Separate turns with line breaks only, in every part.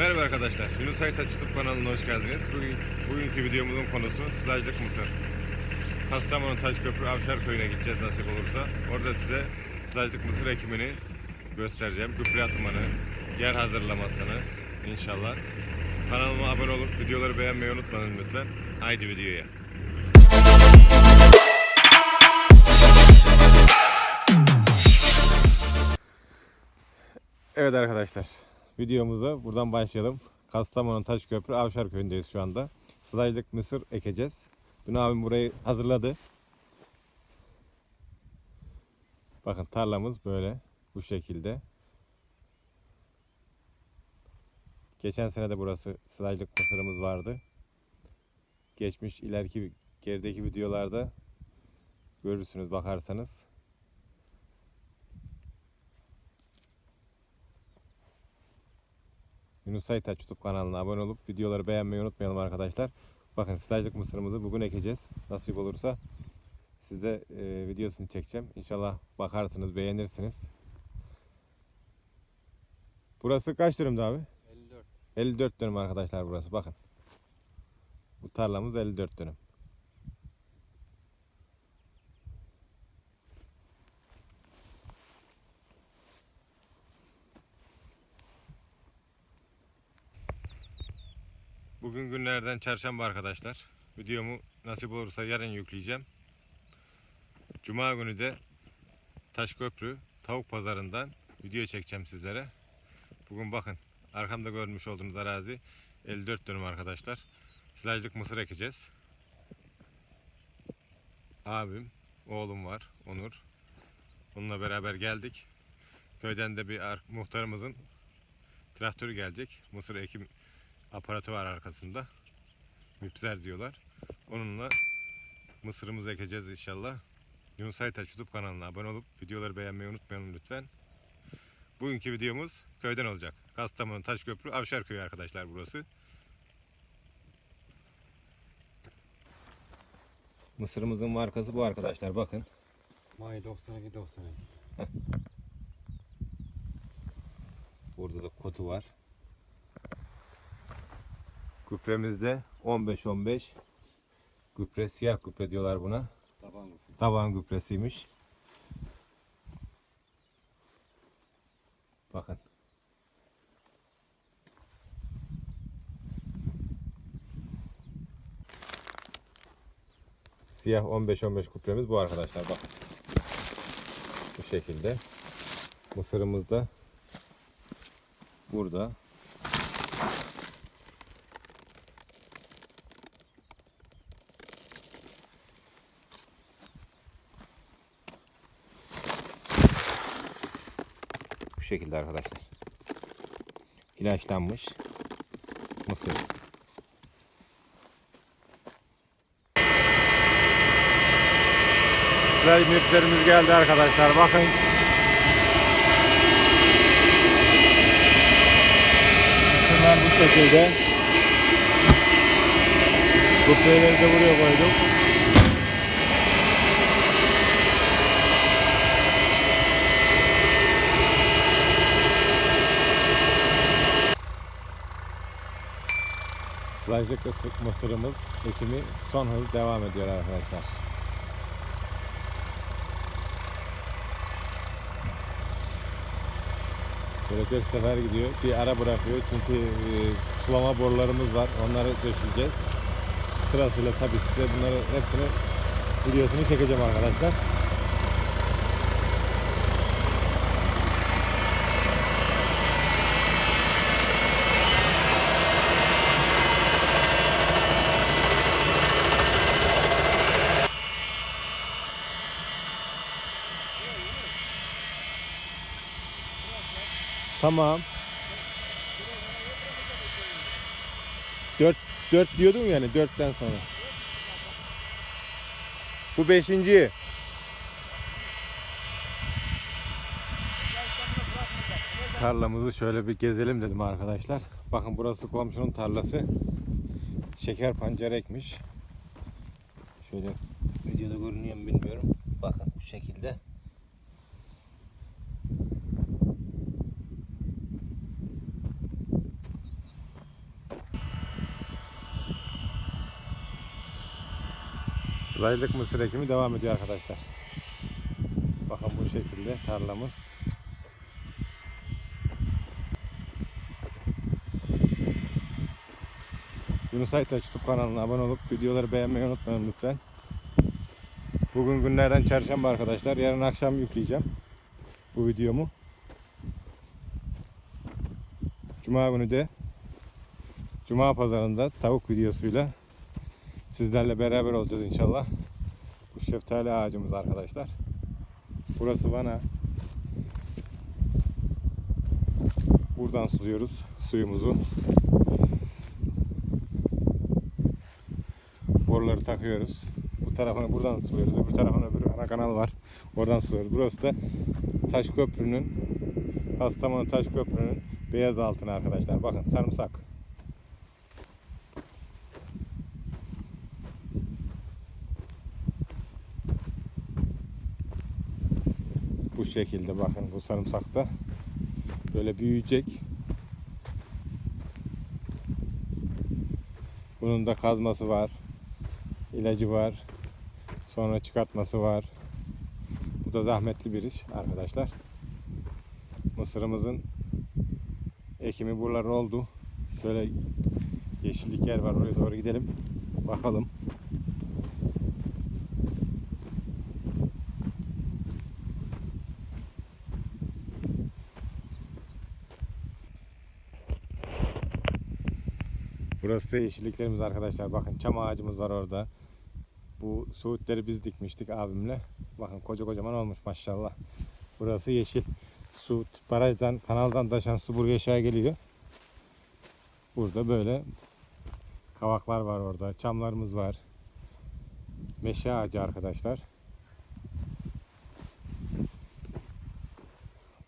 Merhaba arkadaşlar. Yunus Aytaç YouTube kanalına hoş geldiniz. Bugün, bugünkü videomuzun konusu sılajlık mısır. Kastamonu Taşköprü Avşar Köyü'ne gideceğiz nasip olursa. Orada size sılajlık mısır ekimini göstereceğim. Gübre atımını, yer hazırlamasını inşallah. Kanalıma abone olup videoları beğenmeyi unutmayın lütfen. Haydi videoya. Evet arkadaşlar. Videomuza buradan başlayalım. Kastamonu Taşköprü Avşar Köyü'ndeyiz şu anda. Sılajlık mısır ekeceğiz. Dün abim burayı hazırladı. Bakın tarlamız böyle. Bu şekilde. Geçen sene de burası sılajlık mısırımız vardı. Geçmiş ileriki gerideki videolarda görürsünüz bakarsanız. Yunus Aytaç YouTube kanalına abone olup videoları beğenmeyi unutmayalım arkadaşlar. Bakın stajlık mısırımızı bugün ekeceğiz. Nasip olursa size e, videosunu çekeceğim. İnşallah bakarsınız, beğenirsiniz. Burası kaç dönümdü abi?
54.
54 dönüm arkadaşlar burası bakın. Bu tarlamız 54 dönüm. Bugün günlerden çarşamba arkadaşlar. Videomu nasip olursa yarın yükleyeceğim. Cuma günü de Taşköprü tavuk pazarından video çekeceğim sizlere. Bugün bakın arkamda görmüş olduğunuz arazi 54 dönüm arkadaşlar. Silajlık mısır ekeceğiz. Abim, oğlum var Onur. Onunla beraber geldik. Köyden de bir ar- muhtarımızın traktörü gelecek. Mısır ekim aparatı var arkasında. Müpzer diyorlar. Onunla mısırımızı ekeceğiz inşallah. Yunus Aytaç YouTube kanalına abone olup videoları beğenmeyi unutmayalım lütfen. Bugünkü videomuz köyden olacak. Kastamonu Taşköprü Avşar Köyü arkadaşlar burası. Mısırımızın markası bu arkadaşlar bakın.
May 92 92.
Burada da kotu var. Gübremizde 15-15 gübre, siyah gübre diyorlar buna.
Taban
Taban gübresiymiş. Bakın. Siyah 15-15 gübremiz bu arkadaşlar bakın. Bu şekilde. Mısırımız da burada. Şekilde arkadaşlar. İlaçlanmış mısır. Güzel miplerimiz geldi arkadaşlar. Bakın. Şunlar bu şekilde. Kupreleri de buraya koyduk. Sılajlık ısık mısırımız ekimi son hız devam ediyor arkadaşlar. Böyle sefer gidiyor. Bir ara bırakıyor çünkü e, sulama borularımız var. Onları döşeyeceğiz. Sırasıyla tabii size bunları hepsini videosunu çekeceğim arkadaşlar. Tamam. Dört, dört diyordum yani dörtten sonra. Bu beşinci. Tarlamızı şöyle bir gezelim dedim arkadaşlar. Bakın burası komşunun tarlası. Şeker pancarı ekmiş. Şöyle videoda görünüyor mu bilmiyorum. Bakın bu şekilde. Sılajlık mısır ekimi devam ediyor arkadaşlar. Bakın bu şekilde tarlamız. Yunus Aytaç YouTube kanalına abone olup videoları beğenmeyi unutmayın lütfen. Bugün günlerden çarşamba arkadaşlar. Yarın akşam yükleyeceğim bu videomu. Cuma günü de Cuma pazarında tavuk videosuyla sizlerle beraber olacağız inşallah. Bu şeftali ağacımız arkadaşlar. Burası Van'a. Buradan suluyoruz suyumuzu. Boruları takıyoruz. Bu tarafını buradan suluyoruz. Öbür tarafına öbür ana kanal var. Oradan suluyoruz. Burası da Taş Köprü'nün Kastamonu Taş Köprü'nün beyaz altını arkadaşlar. Bakın sarımsak. Bu şekilde bakın bu sarımsak da böyle büyüyecek. Bunun da kazması var. ilacı var. Sonra çıkartması var. Bu da zahmetli bir iş arkadaşlar. Mısırımızın ekimi buralar oldu. Şöyle yeşillik yer var oraya doğru gidelim. Bakalım. Burası yeşilliklerimiz arkadaşlar. Bakın çam ağacımız var orada. Bu suudleri biz dikmiştik abimle. Bakın koca kocaman olmuş maşallah. Burası yeşil. Su barajdan, kanaldan taşan su buraya aşağı geliyor. Burada böyle kavaklar var orada. Çamlarımız var. Meşe ağacı arkadaşlar.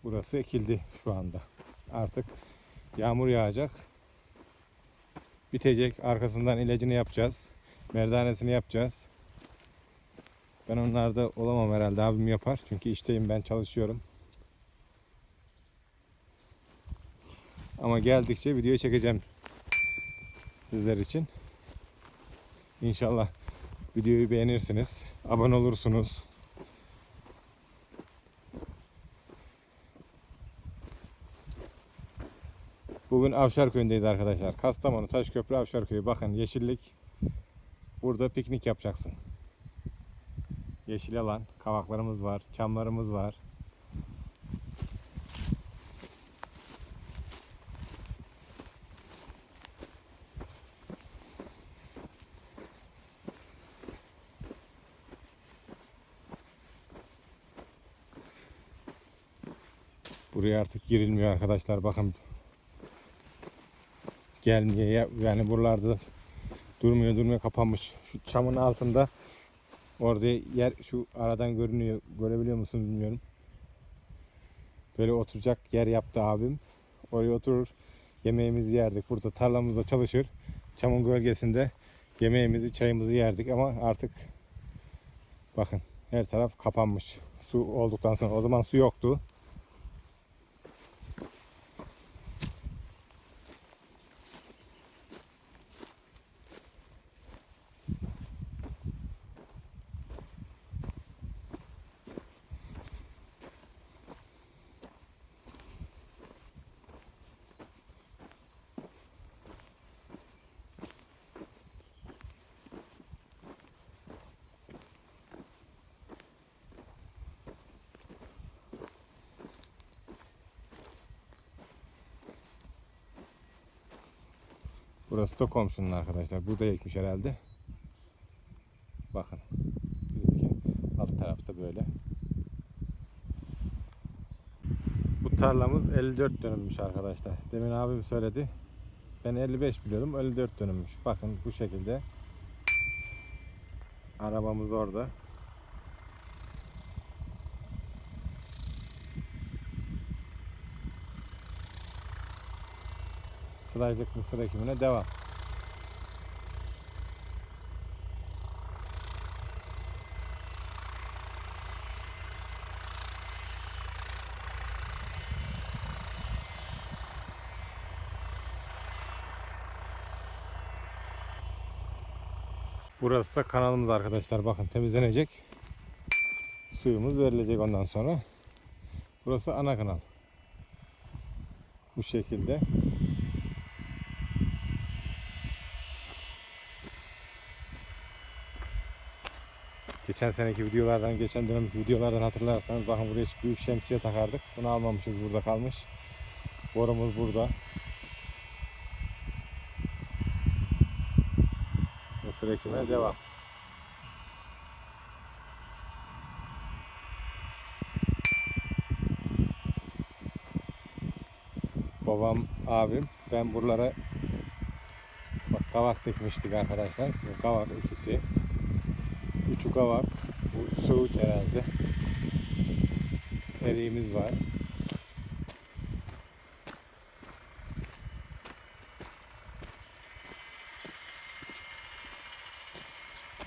Burası ekildi şu anda. Artık yağmur yağacak. Bitecek. Arkasından ilacını yapacağız. Merdanesini yapacağız. Ben onlarda olamam herhalde. Abim yapar. Çünkü işteyim ben çalışıyorum. Ama geldikçe video çekeceğim. Sizler için. İnşallah videoyu beğenirsiniz. Abone olursunuz. Bugün Avşarköy'ündeyiz arkadaşlar. Kastamonu Taşköprü Avşarköy'ü. Bakın yeşillik. Burada piknik yapacaksın. Yeşil alan, kavaklarımız var, çamlarımız var. Buraya artık girilmiyor arkadaşlar. Bakın gelmiyor ya- yani buralarda durmuyor durmuyor kapanmış. Şu çamın altında orada yer şu aradan görünüyor. Görebiliyor musun bilmiyorum. Böyle oturacak yer yaptı abim. Oraya oturur. Yemeğimizi yerdik. Burada tarlamızda çalışır. Çamın gölgesinde yemeğimizi, çayımızı yerdik ama artık bakın her taraf kapanmış. Su olduktan sonra o zaman su yoktu. Burası da komşunun arkadaşlar. Burada ekmiş herhalde. Bakın. Bizimki alt tarafta böyle. Bu tarlamız 54 dönümmüş arkadaşlar. Demin abim söyledi. Ben 55 biliyordum. 54 dönümmüş. Bakın bu şekilde. Arabamız orada. Sılajlık mısır ekimine devam. Burası da kanalımız arkadaşlar. Bakın temizlenecek. Suyumuz verilecek ondan sonra. Burası ana kanal. Bu şekilde. Geçen seneki videolardan, geçen dönemki videolardan hatırlarsanız bakın buraya büyük şemsiye takardık. Bunu almamışız burada kalmış. Borumuz burada. Mısır ekimine devam. Babam, abim, ben buralara bak kavak dikmiştik arkadaşlar. Kavak ikisi. Üçü kavak. Bu Söğüt herhalde. Eriğimiz var.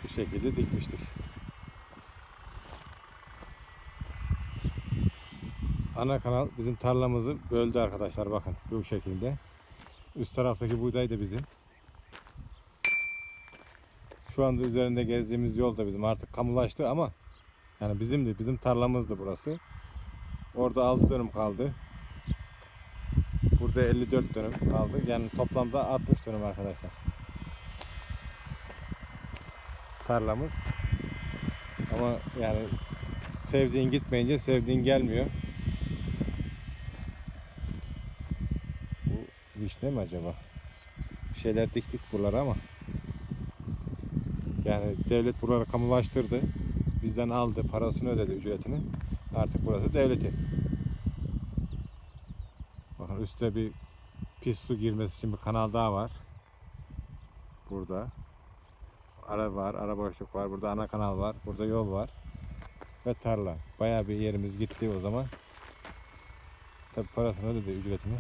Bu şekilde dikmiştik. Ana kanal bizim tarlamızı böldü arkadaşlar bakın bu şekilde. Üst taraftaki buğday da bizim. Şu anda üzerinde gezdiğimiz yol da bizim artık kamulaştı ama yani bizimdi bizim tarlamızdı burası. Orada 6 dönüm kaldı. Burada 54 dönüm kaldı. Yani toplamda 60 dönüm arkadaşlar. Tarlamız. Ama yani sevdiğin gitmeyince sevdiğin gelmiyor. Bu vişne mi acaba? Bir şeyler diktik buralara ama yani devlet buraları kamulaştırdı. Bizden aldı, parasını ödedi, ücretini. Artık burası devletin. Bakın üstte bir pis su girmesi için bir kanal daha var. Burada. Ara var, ara boşluk var. Burada ana kanal var. Burada yol var. Ve tarla. Bayağı bir yerimiz gitti o zaman. Tabi parasını ödedi, ücretini.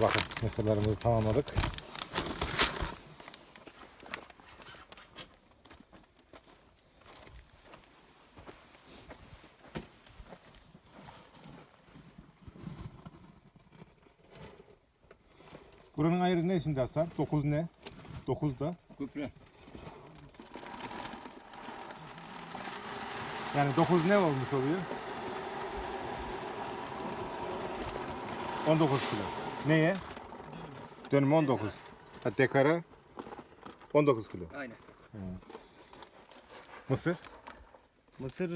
Şöyle meselelerimizi tamamladık. Buranın ayrı ne şimdi Hasan? 9 ne? 9 da.
Gübre.
Yani 9 ne olmuş oluyor? 19 kilo. Neye? Dönüm 19. Ha dekara 19 kilo.
Aynen.
Mısır
Mısır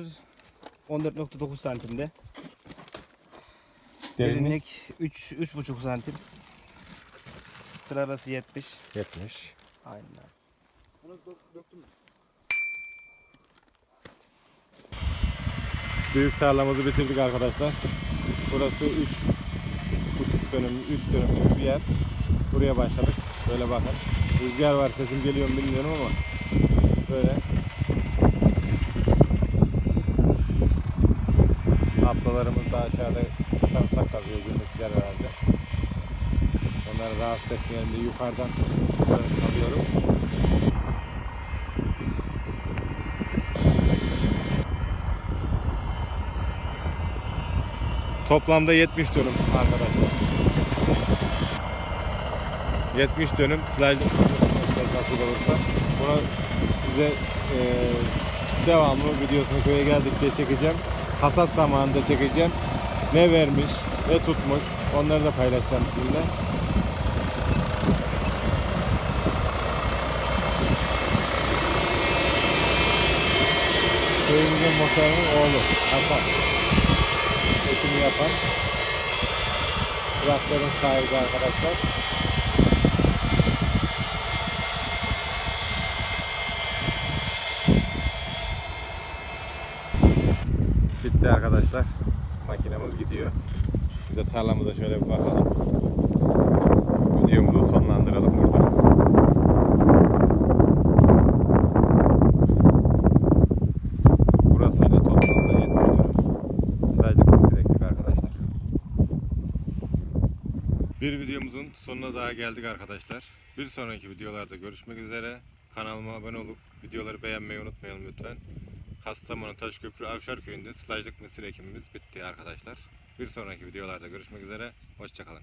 14.9 santimde.
derinlik
Derinlik 3 3.5 santim. Sıra arası 70.
70.
Aynen.
Büyük tarlamızı bitirdik arkadaşlar. Burası 3 buçuk dönüm, 3 dönüm bir yer. Buraya başladık. Böyle bakın. Rüzgar var sesim geliyor mu bilmiyorum ama böyle. Ablalarımız da aşağıda sarımsak kazıyor günlükler herhalde. Onları rahatsız etmeyelim diye yukarıdan alıyorum. Toplamda 70 dönüm arkadaşlar. 70 dönüm silaj. Bunu size e, devamlı videosunu köye geldikçe çekeceğim. Hasat zamanında çekeceğim. Ne vermiş, ne tutmuş onları da paylaşacağım sizinle. Köyümüzün muhtarının oğlu Hasan ekimi yapan traktörün sahibi arkadaşlar. bitti arkadaşlar. Makinemiz gidiyor. Biz de tarlamıza şöyle bir bakalım. Videomuzu sonlandıralım burada. Burası da toplamda Sadece sürekli arkadaşlar. Bir videomuzun sonuna daha geldik arkadaşlar. Bir sonraki videolarda görüşmek üzere. Kanalıma abone olup videoları beğenmeyi unutmayalım lütfen. Kastamonu Taşköprü Avşar Köyü'nde sılajlık mısır ekimimiz bitti arkadaşlar. Bir sonraki videolarda görüşmek üzere. Hoşçakalın.